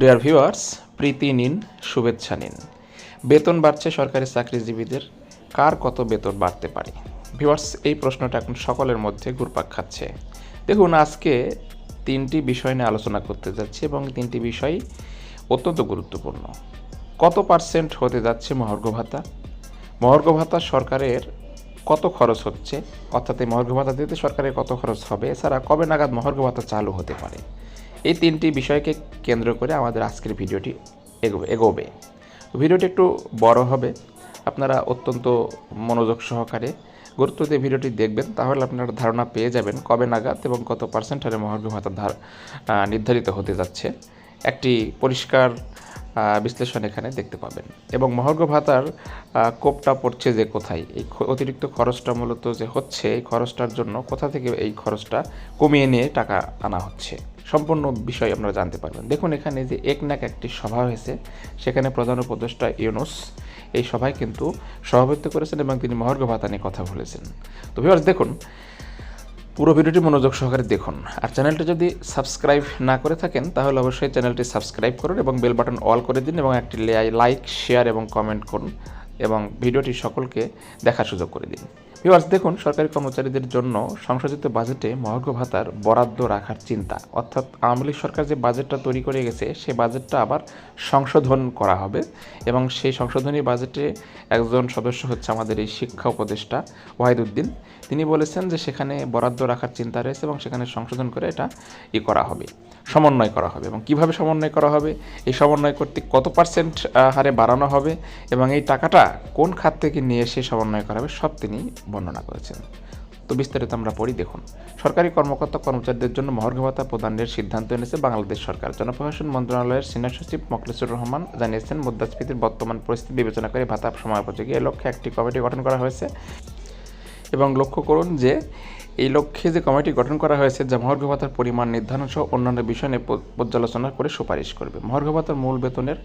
Dear viewers প্রীতি নিন, শুভেচ্ছা নিন। বেতন বাড়ছে সরকারি চাকরিজীবীদের, কার কত বেতন বাড়তে পারে? ভিউয়ার্স এই প্রশ্নটা এখন সকলের মধ্যে ঘুরপাক খাচ্ছে। দেখুন, আজকে তিনটি বিষয় নিয়ে আলোচনা করতে যাচ্ছি এবং তিনটি বিষয় অত্যন্ত গুরুত্বপূর্ণ। কত পার্সেন্ট হতে যাচ্ছে মহার্ঘ ভাতা? মহার্ঘ ভাতা সরকারের কত খরচ হচ্ছে? অর্থাৎ এই মহার্ঘ ভাতা দিতে সরকারের কত খরচ হবে? এছাড়া কবে নাগাদ মহার্ঘ ভাতা চালু হতে পারে? এই তিনটি বিষয়কে কেন্দ্র করে আমাদের আজকের ভিডিওটি এগোবে এগোবে। ভিডিওটি একটু বড় হবে। আপনারা অত্যন্ত মনোযোগ সহকারে গুরুত্ব দিয়ে ভিডিওটি দেখবেন, তাহলে আপনারা ধারণা পেয়ে যাবেন কবে নাগাদ এবং কত পার্সেন্ট হারে মহার্ঘ ভাতা ধার নির্ধারিত হতে যাচ্ছে। একটি পরিষ্কার বিশ্লেষণ এখানে দেখতে পাবেন। এবং মহার্ঘ ভাতার কোপটা পড়ছে যে কোথায়? এই অতিরিক্ত খরচটা মূলত যে হচ্ছে, এই খরচটার জন্য কোথা থেকে এই খরচটা কমিয়ে নিয়ে টাকা আনা হচ্ছে? সম্পূর্ণ বিষয় আপনারা জানতে পারবেন। দেখুন এখানে যে একনাক একটি সভা হয়েছে, সেখানে প্রধান উপদেষ্টা ইউনুস এই সভায় কিন্তু সভাপতিত্ব করেছেন এবং তিনি মহার্ঘ ভাতা নিয়ে কথা বলেছেন। তো ভিউয়ার্স দেখুন, পুরো ভিডিওটি মনোযোগ সহকারে দেখুন। আর চ্যানেলটি যদি সাবস্ক্রাইব না করে থাকেন, তাহলে অবশ্যই চ্যানেলটি সাবস্ক্রাইব করুন এবং বেল বাটন অল করে দিন এবং একটি লাইক, শেয়ার এবং কমেন্ট করুন এবং ভিডিওটি সকলকে দেখার সুযোগ করে দিন। ভিউয়ার্স দেখুন, সরকারি কর্মচারীদের জন্য সংশোধিত বাজেটে মহার্ঘ ভাতার বরাদ্দ রাখার চিন্তা। অর্থাৎ আওয়ামী লীগ সরকার যে বাজেটটা তৈরি করে গেছে সেই বাজেটটা আবার সংশোধন করা হবে এবং সেই সংশোধনী বাজেটে একজন সদস্য হচ্ছে আমাদের এই শিক্ষা উপদেষ্টা ওয়াহিদুদ্দিন তিনি বলেছেন যে সেখানে বরাদ্দ রাখার চিন্তা রয়েছে এবং সেখানে সংশোধন করে এটা ই করা হবে, সমন্বয় করা হবে। এবং কীভাবে সমন্বয় করা হবে? এই সমন্বয় করতে কত পার্সেন্ট হারে বাড়ানো হবে? এবং এই টাকাটা কোন খাত থেকে নিয়ে এসে সমন্বয় করা হবে? সব তিনি বর্ণনা করেছেন। তো বিস্তারিত আমরা পড়ি, দেখুন। সরকারি কর্মকর্তা কর্মচারীদের জন্য মহার্ঘ ভাতা প্রদানের সিদ্ধান্ত এনেছে বাংলাদেশ সরকার। জনপ্রশাসন মন্ত্রণালয়ের সিনিয়র সচিব মকলেসুর রহমান জানিয়েছেন, মুদ্রাস্ফীতির বর্তমান পরিস্থিতি বিবেচনা করে ভাতা সময় উপযোগী। এ লক্ষ্যে একটি কমিটি গঠন করা হয়েছে। এবং লক্ষ্য করুন যে এই লক্ষ্যে যে কমিটি গঠন করা হয়েছে, যা মহার্ঘ ভাতার পরিমাণ নির্ধারণ সহ অন্যান্য বিষয় নিয়ে পর্যালোচনা করে সুপারিশ করবে। মহার্ঘ ভাতার মূল বেতনের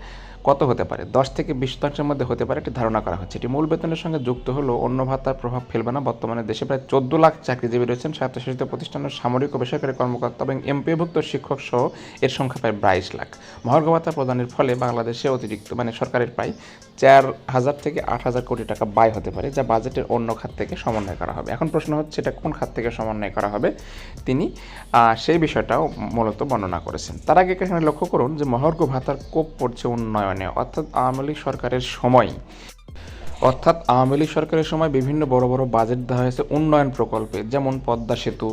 কত হতে পারে? দশ থেকে বিশ শতাংশের মধ্যে হতে পারে একটি ধারণা করা হচ্ছে। এটি মূল বেতনের সঙ্গে যুক্ত হলো অন্য ভাতার প্রভাব ফেলবে না। বর্তমানে দেশে প্রায় চোদ্দ লাখ চাকরিজীবী রয়েছেন। স্বায়ত্তশাসিত প্রতিষ্ঠানের সামরিক ও বেসরকারি কর্মকর্তা এবং এমপিভুক্ত শিক্ষক সহ এর সংখ্যা প্রায় বাইশ লাখ। মহার্ঘ ভাতা প্রদানের ফলে বাংলাদেশে অতিরিক্ত মানে সরকারের প্রায় চার হাজার থেকে আট হাজার কোটি টাকা ব্যয় হতে পারে, যা বাজেটের অন্য খাত থেকে সমন্বয় করা হবে। এখন প্রশ্ন হচ্ছে, এটা কোন খাত থেকে সমন্বয় করা হবে তিনি সেই বিষয়টাও মূলত বর্ণনা করেছেন। তার আগে এখানে লক্ষ্য করুন যে মহার্ঘ ভাতার কোপ পড়ছে উন্নয়নে, অর্থাৎ আওয়ামী লীগ সরকারের সময়। অর্থাৎ আওয়ামী লীগ সরকারের সময় বিভিন্ন বড় বড় বাজেট দেওয়া হয়েছে উন্নয়ন প্রকল্পে, যেমন পদ্মা সেতু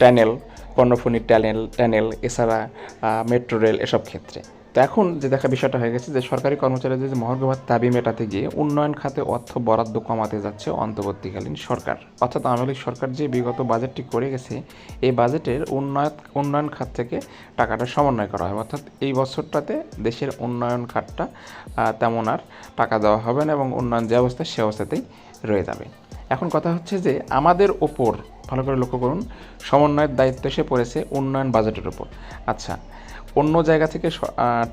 ট্যানেল কর্ণফুনি ট্যানেল ট্যানেল এছাড়া মেট্রো রেল এসব ক্ষেত্রে। তো এখন যে দেখা বিষয়টা হয়ে গেছে যে সরকারি কর্মচারীদের যে মহার্ঘ ভাত দাবি মেটাতে গিয়ে উন্নয়ন খাতে অর্থ বরাদ্দ কমাতে যাচ্ছে অন্তর্বর্তীকালীন সরকার। অর্থাৎ আওয়ামী লীগ সরকার যে বিগত বাজেটটি করে গেছে, এই বাজেটের উন্নয়ন উন্নয়ন খাত থেকে টাকাটা সমন্বয় করা হবে। অর্থাৎ এই বছরটাতে দেশের উন্নয়ন খাতটা তেমন আর টাকা দেওয়া হবে না এবং উন্নয়ন যে অবস্থা সে অবস্থাতেই রয়ে যাবে। এখন কথা হচ্ছে যে আমাদের ওপর, ভালো করে লক্ষ্য করুন, সমন্বয়ের দায়িত্ব এসে পড়েছে উন্নয়ন বাজেটের ওপর। আচ্ছা অন্য জায়গা থেকে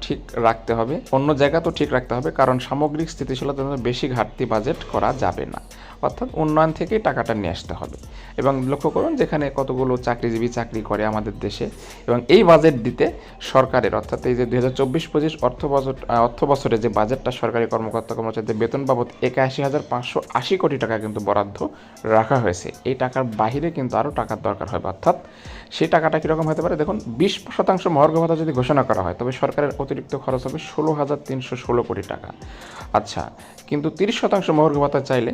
ঠিক রাখতে হবে। অন্য জায়গা তো ঠিক রাখতে হবে, কারণ সামগ্রিক স্থিতিশীলতার জন্য বেশি ঘাটতি বাজেট করা যাবে না। অর্থাৎ উন্নয়ন থেকেই টাকাটা নিয়ে আসতে হবে। এবং লক্ষ্য করুন যেখানে কতগুলো চাকরিজীবী চাকরি করে আমাদের দেশে এবং এই বাজেট দিতে সরকারের, অর্থাৎ এই যে দুই হাজার চব্বিশ পঁচিশ অর্থ বছর অর্থ বছরে যে বাজেটটা সরকারি কর্মকর্তা কর্মচারীদের বেতন বাবদ একাশি হাজার পাঁচশো আশি কোটি টাকা কিন্তু বরাদ্দ রাখা হয়েছে। এই টাকার বাহিরে কিন্তু আরও টাকার দরকার হবে। অর্থাৎ সেই টাকাটা কীরকম হতে পারে? দেখুন, বিশ শতাংশ মহার্ঘ ভাতা যদি ঘোষণা করা হয়, তবে সরকারের অতিরিক্ত খরচ হবে ষোলো হাজার তিনশো ষোলো কোটি টাকা। আচ্ছা কিন্তু তিরিশ শতাংশ মহার্ঘ ভাতা চাইলে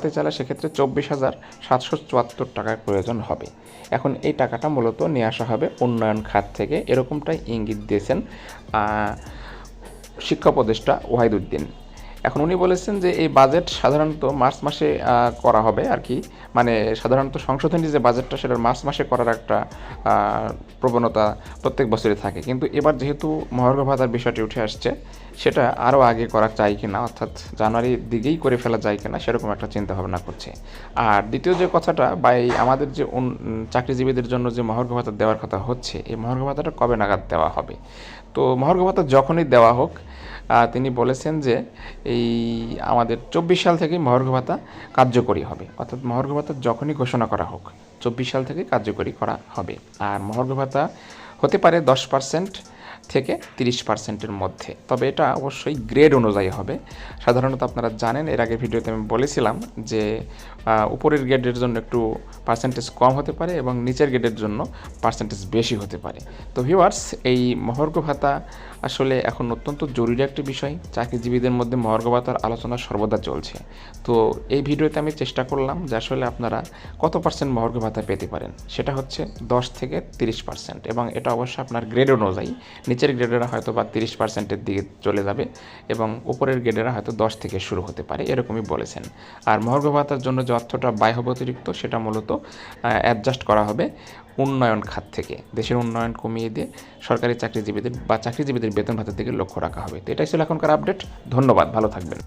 বাড়াতে চাইলে সেক্ষেত্রে চব্বিশ হাজার সাতশো চুয়াত্তর টাকার প্রয়োজন হবে। এখন এই টাকাটা মূলত নিয়ে আসা হবে উন্নয়ন খাত থেকে। এরকমটাই ইঙ্গিত দিয়েছেন শিক্ষা উপদেষ্টা ওয়াহিদুদ্দিন। এখন উনি বলেছেন যে এই বাজেট সাধারণত মার্চ মাসে করা হবে আর কি। মানে সাধারণত সংশোধনী যে বাজেটটা সেটা মার্চ মাসে করার একটা প্রবণতা প্রত্যেক বছরই থাকে। কিন্তু এবার যেহেতু মহার্ঘ ভাতার বিষয়টি উঠে আসছে, সেটা আরও আগে করা চাই কিনা, অর্থাৎ জানুয়ারির দিকেই করে ফেলা যায় কিনা, সেরকম একটা চিন্তা ভাবনা করছে। আর দ্বিতীয় যে কথাটা বা এই আমাদের যে চাকরিজীবীদের জন্য যে মহার্ঘ ভাতা দেওয়ার কথা হচ্ছে, এই মহার্ঘ ভাতাটা কবে নাগাদ দেওয়া হবে? তো মহার্ঘ ভাতা যখনই দেওয়া হোক তিনি বলেছেন যে এই আমাদের চব্বিশ সাল থেকে মহার্ঘ ভাতা কার্যকরী হবে। অর্থাৎ মহার্ঘ ভাতা যখনই ঘোষণা করা হোক, চব্বিশ সাল থেকে কার্যকরী করা হবে। আর মহার্ঘ ভাতা হতে পারে দশ পার্সেন্ট থেকে তিরিশ পার্সেন্টের মধ্যে। তবে এটা অবশ্যই গ্রেড অনুযায়ী হবে। সাধারণত আপনারা জানেন, এর আগে ভিডিওতে আমি বলেছিলাম যে উপরের গ্রেডের জন্য একটু পার্সেন্টেজ কম হতে পারে এবং নিচের গ্রেডের জন্য পার্সেন্টেজ বেশি হতে পারে। তো ভিউয়ার্স এই মহর্ঘ ভাতা আসলে এখন অত্যন্ত জরুরি একটি বিষয়। চাকরিজীবীদের মধ্যে মহর্ঘ ভাতার আলোচনা সর্বদা চলছে। তো এই ভিডিওতে আমি চেষ্টা করলাম যে আসলে আপনারা কত পার্সেন্ট মহর্ঘ ভাতা পেতে পারেন। সেটা হচ্ছে দশ থেকে তিরিশ পার্সেন্ট এবং এটা অবশ্যই আপনার গ্রেড অনুযায়ী। নিচের গ্রেডেরা হয়তো বা তিরিশ পার্সেন্টের দিকে চলে যাবে এবং উপরের গ্রেডেরা হয়তো দশ থেকে শুরু হতে পারে, এরকমই বলেছেন। আর মহর্ঘ ভাতার জন্য যে অর্থটা ব্যয় হবে অতিরিক্ত, সেটা মূলত অ্যাডজাস্ট করা হবে উন্নয়ন খাত থেকে। দেশের উন্নয়ন কমিয়ে দিয়ে সরকারি চাকরিজীবীদের বা চাকরিজীবীদের বেতন ভাতার দিকে লক্ষ্য রাখা হবে। তো এটাই ছিল এখনকার আপডেট ধন্যবাদ। ভালো থাকবেন।